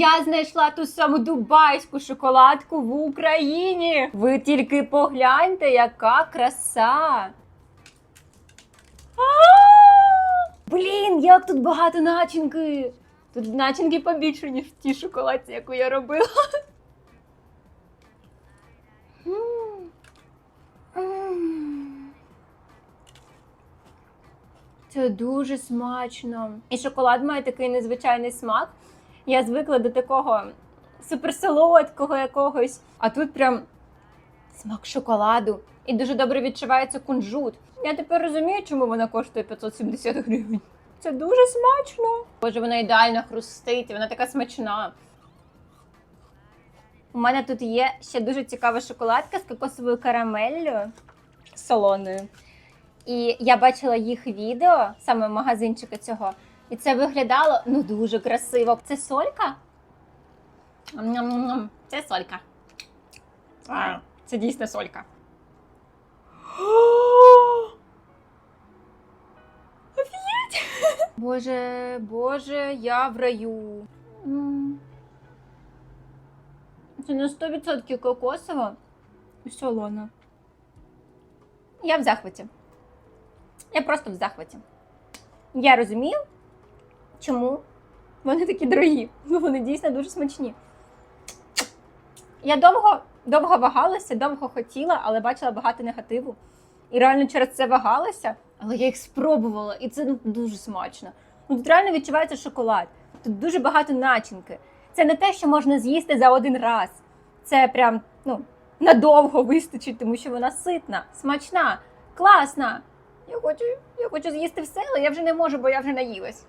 Я знайшла ту саму дубайську шоколадку в Україні. Ви тільки погляньте, яка краса. Блін, як тут багато начинки. Тут начинки побільше, ніж в тій шоколадці, яку я робила. Це дуже смачно. І шоколад має такий незвичайний смак. Я звикла до такого суперсолодкого якогось. А тут прям смак шоколаду. І дуже добре відчувається кунжут. Я тепер розумію, чому вона коштує 570 гривень. Це дуже смачно. Боже, вона ідеально хрустить, вона така смачна. У мене тут є ще дуже цікава шоколадка з кокосовою карамеллю солоною. І я бачила їх відео, саме магазинчика цього, і це виглядало ну дуже красиво. Це солька? Це солька. А, Це дійсно солька. Боже, боже, я в раю. Це на 100% кокосово і солона. Я в захваті. Я просто в захваті. Я розумію, чому вони такі дорогі. Ну, вони дійсно дуже смачні. Я довго, довго вагалася, довго хотіла, але бачила багато негативу. І реально через це вагалася, але я їх спробувала, і це ну, дуже смачно. Ну, тут реально відчувається шоколад. Тут дуже багато начинки. Це не те, що можна з'їсти за один раз. Це прям ну, надовго вистачить, тому що вона ситна, смачна, класна. Я хочу, я хочу з'їсти все, але я вже не можу, бо я вже наїлась.